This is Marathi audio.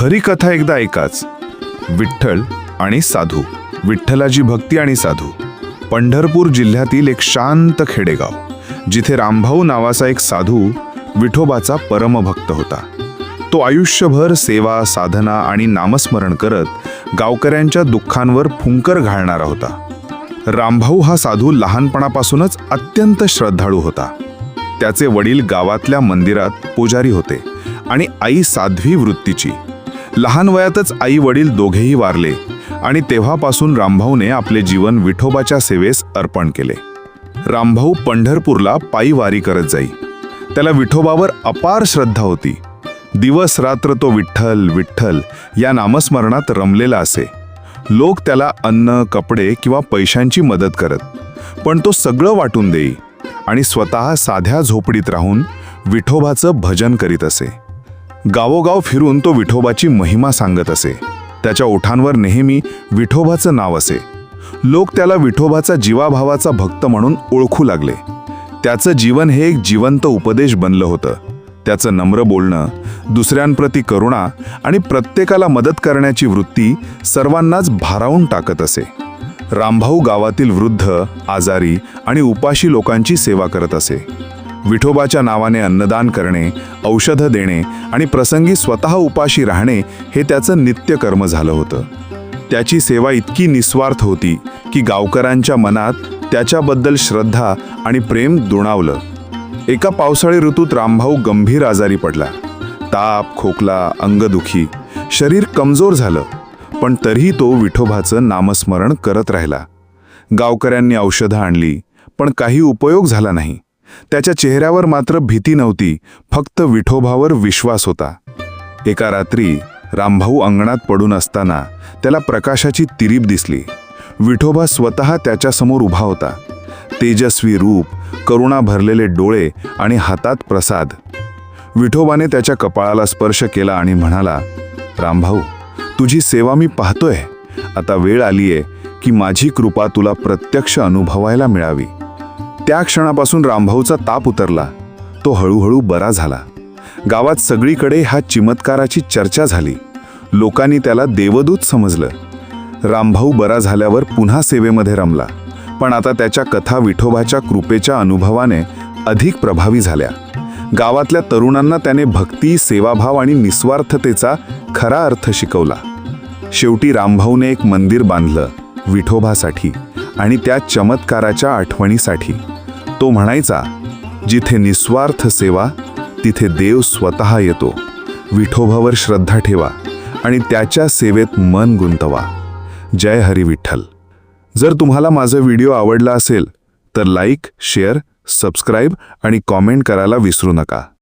खरी कथा एकदा ऐकाच. विठ्ठल आणि साधू. विठ्ठलाची भक्ती आणि साधू. पंढरपूर जिल्ह्यातील एक शांत खेडेगाव जिथे रामभाऊ नावाचा एक साधू विठोबाचा परमभक्त होता. तो आयुष्यभर सेवा साधना आणि नामस्मरण करत गावकऱ्यांच्या दुःखांवर फुंकर घालणारा होता. रामभाऊ हा साधू लहानपणापासूनच अत्यंत श्रद्धाळू होता. त्याचे वडील गावातल्या मंदिरात पुजारी होते आणि आई साध्वी वृत्तीची. लहान वयातच आई वडील दोघेही वारले आणि तेव्हापासून रामभाऊने आपले जीवन विठोबाच्या सेवेस अर्पण केले. रामभाऊ पंढरपूरला पायी वारी करत जाई. त्याला विठोबावर अपार श्रद्धा होती. दिवस रात्र तो विठ्ठल विठ्ठल या नामस्मरणात रमलेला असे. लोक त्याला अन्न कपडे किंवा पैशांची मदत करत पण तो सगळं वाटून देई आणि स्वतः साध्या झोपडीत राहून विठोबाचं भजन करीत असे. गावोगाव फिरून तो विठोबाची महिमा सांगत असे. त्याच्या ओठांवर नेहमी विठोबाचं नाव असे. लोक त्याला विठोबाचा जीवाभावाचा भक्त म्हणून ओळखू लागले. त्याचं जीवन हे एक जिवंत उपदेश बनलं होतं. त्याचं नम्र बोलणं दुसऱ्यांप्रती करुणा आणि प्रत्येकाला मदत करण्याची वृत्ती सर्वांनाच भारावून टाकत असे. रामभाऊ गावातील वृद्ध आजारी आणि उपाशी लोकांची सेवा करत असे. विठोबाच्या नावाने अन्नदान करणे औषधं देणे आणि प्रसंगी स्वतः उपाशी राहणे हे त्याचं नित्यकर्म झालं होतं. त्याची सेवा इतकी निस्वार्थ होती की गावकऱ्यांच्या मनात त्याच्याबद्दल श्रद्धा आणि प्रेम दुणावलं. एका पावसाळी ऋतूत रामभाऊ गंभीर आजारी पडला. ताप खोकला अंगदुखी शरीर कमजोर झालं. पण तरीही तो विठोबाचं नामस्मरण करत राहिला. गावकऱ्यांनी औषधं आणली पण काही उपयोग झाला नाही. त्याच्या चेहऱ्यावर मात्र भीती नव्हती फक्त विठोबावर विश्वास होता. एका रात्री रामभाऊ अंगणात पडून असताना त्याला प्रकाशाची तिरीप दिसली. विठोबा स्वतः त्याच्यासमोर उभा होता. तेजस्वी रूप करुणा भरलेले डोळे आणि हातात प्रसाद. विठोबाने त्याच्या कपाळाला स्पर्श केला आणि म्हणाला रामभाऊ तुझी सेवा मी पाहतोय. आता वेळ आलीये की माझी कृपा तुला प्रत्यक्ष अनुभवायला मिळावी. त्या क्षणापासून रामभाऊचा ताप उतरला. तो हळूहळू बरा झाला. गावात सगळीकडे ह्या चिमत्काराची चर्चा झाली. लोकांनी त्याला देवदूत समजलं. रामभाऊ बरा झाल्यावर पुन्हा सेवेमध्ये रमला. पण आता त्याच्या कथा विठोबाच्या कृपेच्या अनुभवाने अधिक प्रभावी झाल्या. गावातल्या तरुणांना त्याने भक्ती सेवाभाव आणि निस्वार्थतेचा खरा अर्थ शिकवला. शेवटी रामभाऊने एक मंदिर बांधलं विठोबासाठी. आणि त्या चमत्काराच्या आठवणीसाठी. तो म्हणायचा जिथे निस्वार्थ सेवा तिथे देव स्वतः येतो. विठोभावर श्रद्धा ठेवा आणि त्याच्या सेवेत मन गुंतवा. जय हरी विठ्ठल. जर तुम्हाला माझा व्हिडिओ आवडला असेल तर लाईक शेअर सबस्क्राईब आणि कॉमेंट करायला विसरू नका.